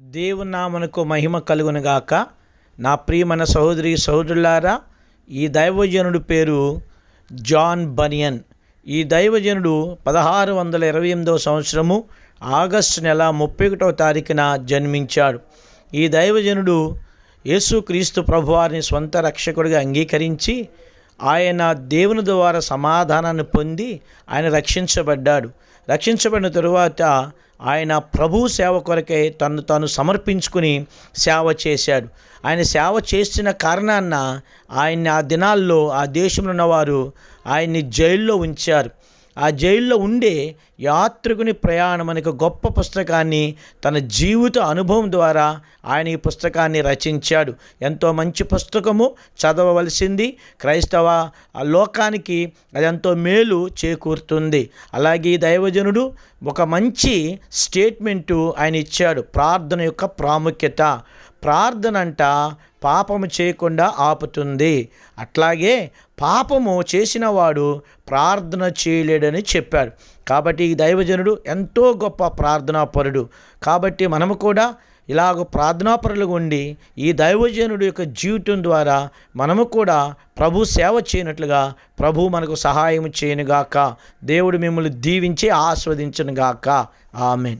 దేవునామనకు మహిమ కలుగునుగాక నా ప్రియమైన సహోదరి సహోదరులారా ఈ దైవజనుడి పేరు జాన్ బనియన్. ఈ దైవజనుడు పదహారు వందల ఇరవై ఎనిమిదవ సంవత్సరము ఆగస్టు నెల ముప్పై ఒకటవ తారీఖున జన్మించాడు. ఈ దైవజనుడు యేసుక్రీస్తు ప్రభువారిని స్వంత రక్షకుడిగా అంగీకరించి ఆయన దేవుని ద్వారా సమాధానాన్ని పొంది ఆయన రక్షించబడ్డాడు. రక్షించబడిన తరువాత ఆయన ప్రభు సేవ కొరకై తను తాను సమర్పించుకుని సేవ చేశాడు. ఆయన సేవ చేసిన కారణాన్న ఆయన్ని ఆ దినాల్లో ఆ దేశంలో ఉన్నవారు ఆయన్ని జైల్లో ఉంచారు. ఆ జైల్లో ఉండే యాత్రికుని ప్రయాణం అనే గొప్ప పుస్తకాన్ని తన జీవిత అనుభవం ద్వారా ఆయన ఈ పుస్తకాన్ని రచించాడు. ఎంతో మంచి పుస్తకము చదవవలసింది. క్రైస్తవ ఆ లోకానికి అది ఎంతో మేలు చేకూరుతుంది. అలాగే ఈ దైవజనుడు ఒక మంచి స్టేట్మెంటు ఆయన ఇచ్చాడు. ప్రార్థన యొక్క ప్రాముఖ్యత. ప్రార్థన అంట పాపము చేయకుండా ఆపుతుంది. అట్లాగే పాపము చేసిన వాడు ప్రార్థన చేయలేడని చెప్పాడు. కాబట్టి ఈ దైవజనుడు ఎంతో గొప్ప ప్రార్థనాపరుడు. కాబట్టి మనము కూడా ఇలాగ ప్రార్థనాపరులుగా ఉండి ఈ దైవజనుడు యొక్క జీవితం ద్వారా మనము కూడా ప్రభు సేవ చేయనట్లుగా ప్రభు మనకు సహాయం చేయనుగాక. దేవుడు మిమ్మల్ని దీవించి ఆస్వాదించనుగాక. ఆమెన్.